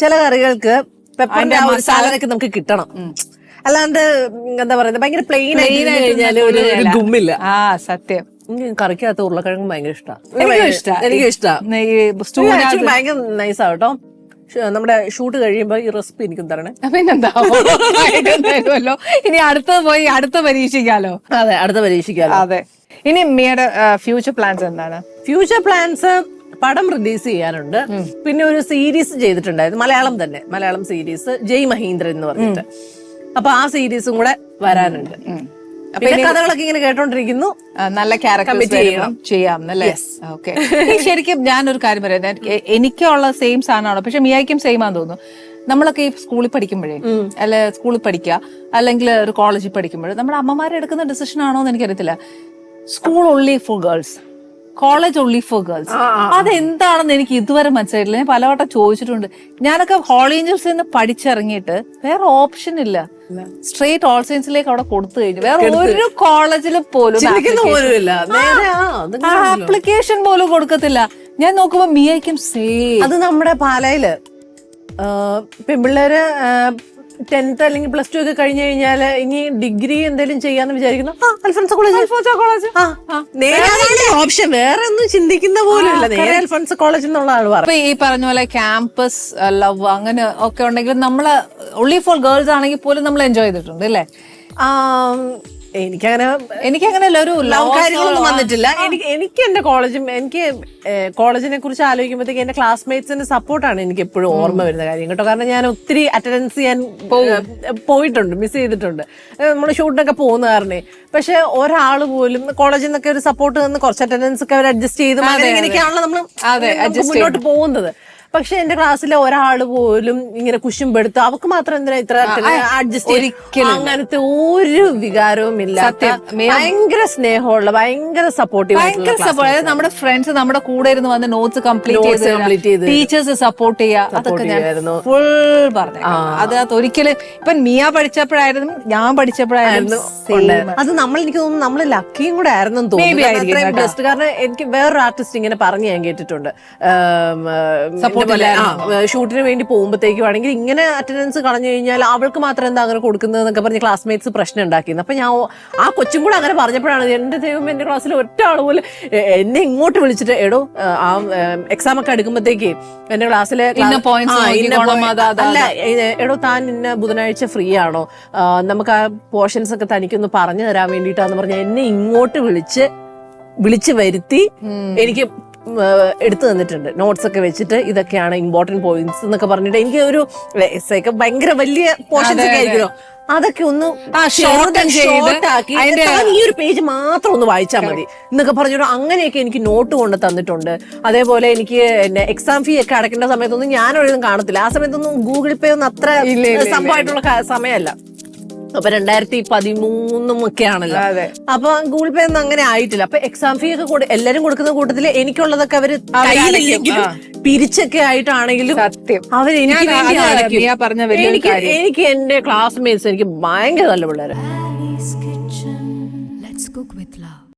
ചില കറികൾക്ക് പെപ്പറിന്റെ ആ ഒരു നമുക്ക് കിട്ടണം. അല്ലാണ്ട് എന്താ പറയുന്നത് ഭയങ്കര പ്ലെയിൻ ഒരു ഗുമ്മില്ല. ആ സത്യം. കറിക്കകത്ത് ഉരുളക്കിഴങ്ങ് ഭയങ്കര ഇഷ്ടമാണ് എനിക്കും ഇഷ്ടാ. എനിക്ക് ഇഷ്ടമാണ് ഭയങ്കര നൈസാ കേട്ടോ. നമ്മുടെ ഷൂട്ട് കഴിയുമ്പോ ഈ റെസിപ്പി എനിക്കും തരണേ. പിന്നെന്താണല്ലോ ഇനി അടുത്തത് പോയി അടുത്ത പരീക്ഷിക്കാലോ? അതെ അടുത്ത പരീക്ഷിക്കാലോ. അതെ. ഇനി മിയുടെ ഫ്യൂച്ചർ പ്ലാൻസ് എന്താണ്? ഫ്യൂച്ചർ പ്ലാൻസ് പടം റിലീസ് ചെയ്യാനുണ്ട്. പിന്നെ ഒരു സീരീസ് ചെയ്തിട്ടുണ്ടായിരുന്നു. മലയാളം തന്നെ. മലയാളം സീരീസ് ജയ് മഹീന്ദ്രൻ എന്ന് പറഞ്ഞിട്ട്. അപ്പൊ ആ സീരീസും കൂടെ വരാനുണ്ട്. പിന്നെ കഥകളൊക്കെ ഇങ്ങനെ കേട്ടോണ്ടിരിക്കുന്നു. നല്ല ക്യാരക്ടർ ചെയ്യാം അല്ലേ ഓക്കെ ശരിക്കും ഞാനൊരു കാര്യം പറയാം. എനിക്കുള്ള സെയിം സാധനമാണ്? പക്ഷെ മിയായിക്കും സെയിം ആണെന്ന് തോന്നുന്നു. നമ്മളൊക്കെ ഈ സ്കൂളിൽ പഠിക്കുമ്പോഴേ അല്ലെ സ്കൂളിൽ പഠിക്കുക അല്ലെങ്കിൽ ഒരു കോളേജിൽ പഠിക്കുമ്പോഴേ നമ്മുടെ അമ്മമാരെ എടുക്കുന്ന ഡിസിഷൻ ആണോ എന്ന് എനിക്കറിയത്തില്ല. School only for girls college only for girls അതെന്താണെന്ന് എനിക്ക് ഇതുവരെ മനസ്സിലായിട്ടില്ല. ഞാൻ പലവട്ടം ചോദിച്ചിട്ടുണ്ട്. ഞാനൊക്കെ ഹോളി ഏഞ്ചൽസിൽ നിന്ന് പഠിച്ചിറങ്ങിയിട്ട് വേറെ ഓപ്ഷൻ ഇല്ല. സ്ട്രേറ്റ് ഓൾ സയൻസിലേക്ക് അവിടെ കൊടുത്തു കഴിഞ്ഞു. വേറെ ഒരു കോളേജിൽ പോലും ആപ്ലിക്കേഷൻ പോലും കൊടുക്കത്തില്ല. ഞാൻ നോക്കുമ്പോ മിയയ്ക്കും സേ അത് നമ്മുടെ പാലയിൽ പെൺപിള്ളേര് ടെൻത്ത് അല്ലെങ്കിൽ പ്ലസ് ടു ഒക്കെ കഴിഞ്ഞു കഴിഞ്ഞാൽ ഇനി ഡിഗ്രി എന്തെങ്കിലും ചെയ്യാന്ന് വിചാരിക്കുന്നു? ആ, കോളേജ്. കോളേജ്. നേരെ ഓപ്ഷൻ വേറെ ഒന്നും ചിന്തിക്കുന്ന പോലും ഇല്ല നേരെ അൽഫോൺസ കോളേജ് എന്നുള്ള ആൾ പറഞ്ഞു ഇപ്പൊ ഈ പറഞ്ഞ പോലെ ക്യാമ്പസ് ലവ് അങ്ങനെ ഒക്കെ ഉണ്ടെങ്കിലും നമ്മൾ ഉള്ളി ഫോർ ഗേൾസ് ആണെങ്കിൽ പോലും നമ്മൾ എൻജോയ് ചെയ്തിട്ടുണ്ട് അല്ലേ? എനിക്കങ്ങനെ എനിക്ക് അങ്ങനെയല്ല ഒരു ലവ് കാര്യങ്ങളൊന്നും വന്നിട്ടില്ല. എനിക്ക് എനിക്ക് എന്റെ കോളേജും എനിക്ക് കോളേജിനെ കുറിച്ച് ആലോചിക്കുമ്പോഴത്തേക്ക് എന്റെ ക്ലാസ്മേറ്റ്സിന്റെ സപ്പോർട്ടാണ് എനിക്ക് എപ്പോഴും ഓർമ്മ വരുന്ന കാര്യം കേട്ടോ. കാരണം ഞാൻ ഒത്തിരി അറ്റൻഡൻസ് ചെയ്യാൻ പോയിട്ടുണ്ട് മിസ് ചെയ്തിട്ടുണ്ട്. നമ്മൾ ഷൂട്ടിനൊക്കെ പോകുന്ന കാരണേ. പക്ഷെ ഒരാൾ പോലും കോളേജിൽ നിന്നൊക്കെ ഒരു സപ്പോർട്ട് തന്ന് കുറച്ച് അറ്റൻഡൻസ് ഒക്കെ അവർ അഡ്ജസ്റ്റ് ചെയ്ത് മുന്നോട്ട് പോകുന്നത്. പക്ഷെ എന്റെ ക്ലാസ്സിലെ ഒരാൾ പോലും ഇങ്ങനെ കുശുമ്പെടുത്ത് അവക്ക് മാത്രം എന്തിനാ ഇത്ര അഡ്ജസ്റ്റ് ഒരിക്കലും അങ്ങനത്തെ ഒരു വികാരവും ഇല്ല. ഭയങ്കര സ്നേഹമുള്ള ഭയങ്കര സപ്പോർട്ടീവ് ഭയങ്കര സപ്പോർട്ട് അതായത് നമ്മുടെ ഫ്രണ്ട്സ് നമ്മുടെ കൂടെ ഇരുന്ന് വന്ന് നോട്ട്സ് കംപ്ലീറ്റ് ചെയ്ത് കംപ്ലീറ്റ് ചെയ്ത് ചെയ്ത് ടീച്ചേഴ്സ് സപ്പോർട്ട് ചെയ്യുക. അതൊക്കെ ഞാൻ ഫുൾ പറഞ്ഞു അതിനകത്ത് ഒരിക്കലും ഇപ്പൊ മിയ പഠിച്ചപ്പോഴായിരുന്നു ഞാൻ പഠിച്ചപ്പോഴായിരുന്നു. അത് നമ്മൾ എനിക്ക് തോന്നുന്നു നമ്മൾ ലക്കിയും കൂടെ ആയിരുന്നു തോന്നുന്നു. കാരണം എനിക്ക് വേറൊരു ആർട്ടിസ്റ്റ് ഇങ്ങനെ പറഞ്ഞു ഞാൻ കേട്ടിട്ടുണ്ട്. ഷൂട്ടിന് വേണ്ടി പോകുമ്പോഴത്തേക്കും ആണെങ്കിൽ ഇങ്ങനെ അറ്റൻഡൻസ് കളഞ്ഞു കഴിഞ്ഞാൽ അവൾക്ക് മാത്രം എന്താ അങ്ങനെ കൊടുക്കുന്നത് എന്നൊക്കെ പറഞ്ഞ് ക്ലാസ്മേറ്റ്സ് പ്രശ്നം ഉണ്ടാക്കിയിരുന്നു. അപ്പൊ ഞാൻ ആ കൊച്ചും കൂടെ അങ്ങനെ പറഞ്ഞപ്പോഴാണ് എന്റെ ദൈവം എന്റെ ക്ലാസ്സിൽ ഒറ്റ ആൾ പോലും എന്നെ ഇങ്ങോട്ട് വിളിച്ചിട്ട് എടോ ആ എക്സാം ഒക്കെ എടുക്കുമ്പോഴത്തേക്ക് എന്റെ ക്ലാസ്സിലെ അല്ല എടോ താൻ ഇന്ന ബുധനാഴ്ച ഫ്രീ ആണോ? നമുക്ക് ആ പോർഷൻസ് ഒക്കെ തനിക്കൊന്ന് പറഞ്ഞു തരാൻ വേണ്ടിയിട്ടാന്ന് പറഞ്ഞ എന്നെ ഇങ്ങോട്ട് വിളിച്ച് വിളിച്ചു വരുത്തി എനിക്ക് എടുത്തു തന്നിട്ടുണ്ട്. നോട്ട്സ് ഒക്കെ വെച്ചിട്ട് ഇതൊക്കെയാണ് ഇമ്പോർട്ടന്റ് പോയിന്റ്സ് എന്നൊക്കെ പറഞ്ഞിട്ട് എനിക്ക് ഒരു എസ് ഒക്കെ ഭയങ്കര വലിയ പോർഷൻസ് ഒക്കെ ആയിരിക്കുമല്ലോ. അതൊക്കെ ഒന്ന് ഷോർട്ട് shorten ചെറുതാക്കി ചെയ്ത് ആക്കി ഈ ഒരു പേജ് മാത്രം ഒന്ന് വായിച്ചാൽ മതി. എന്നൊക്കെ പറഞ്ഞു അങ്ങനെയൊക്കെ എനിക്ക് നോട്ട് കൊണ്ട് തന്നിട്ടുണ്ട്. അതേപോലെ എനിക്ക് എക്സാം ഫീ ഒക്കെ അടയ്ക്കേണ്ട സമയത്തൊന്നും ഒഴിതും കാണത്തില്ല. ആ സമയത്തൊന്നും ഗൂഗിൾ പേ ഒന്നും അത്ര സംഭവമായിട്ടുള്ള സമയമല്ല. അപ്പൊ രണ്ടായിരത്തി പതിമൂന്നും ഒക്കെ ആണല്ലോ അതെ. അപ്പൊ ഗൂഗിൾ പേ ഒന്നും അങ്ങനെ ആയിട്ടില്ല. അപ്പൊ എക്സാം ഫീ ഒക്കെ എല്ലാരും കൊടുക്കുന്ന കൂട്ടത്തിൽ എനിക്കുള്ളതൊക്കെ അവർ കയ്യിലില്ലെങ്കിലും പിരിച്ചൊക്കെ ആയിട്ടാണെങ്കിലും സത്യം. അവർ എനിക്ക് എനിക്ക് എന്റെ ക്ലാസ്മേറ്റ്സ് എനിക്ക് ഭയങ്കര നല്ല പിള്ളേര്. Alice could